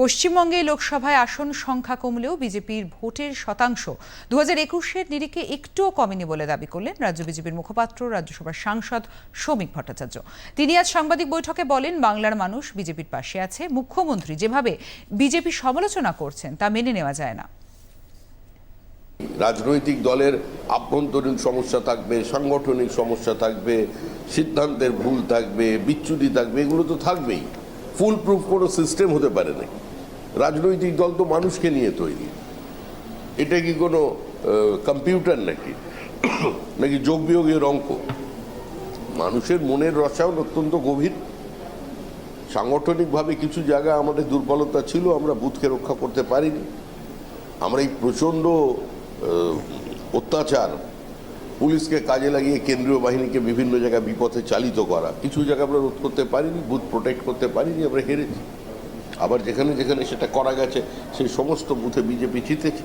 পশ্চিমবঙ্গে লোকসভায় আসন সংখ্যা কমলেও বিজেপির ভোটের শতাংশ। দু হাজার একুশের নিরিখে একটুও কমেনি বলে দাবি করলেন রাজ্য বিজেপির মুখপাত্র, রাজ্যসভার সাংসদ শ্রমিক ভট্টাচার্য। তিনি আজ সাংবাদিক বৈঠকে বলেন, বাংলার মানুষ বিজেপির পাশে আছে। মুখ্যমন্ত্রী যেভাবে বিজেপি সমালোচনা করছেন, তা মেনে নেওয়া যায় না। রাজনৈতিক দলের আভ্যন্তরীণ সমস্যা থাকবে, সাংগঠনিক সমস্যা থাকবে, সিদ্ধান্তের ভুল থাকবে, বিচ্যুতি থাকবে, এগুলো তো থাকবেই। ফুল প্রুফ কোনো সিস্টেম হতে পারে না। রাজনৈতিক দল তো মানুষকে নিয়ে তৈরি। এটা কি কোনো কম্পিউটার নাকি? নাকি যোগ বিয়োগের অঙ্ক? মানুষের মনের রসায়ন অত্যন্ত গভীর। সাংগঠনিকভাবে কিছু জায়গা আমাদের দুর্বলতা ছিল, আমরা বুথকে রক্ষা করতে পারিনি। আমরা এই প্রচণ্ড অত্যাচার, পুলিশকে কাজে লাগিয়ে কেন্দ্রীয় বাহিনীকে বিভিন্ন জায়গায় বিপথে চালিত করা, কিছু জায়গা আমরা রোধ করতে পারিনি, বুথ প্রোটেক্ট করতে পারিনি, আমরা হেরেছি। আবার যেখানে যেখানে সেটা করা গেছে সেই সমস্ত বুথে বিজেপি জিতেছে।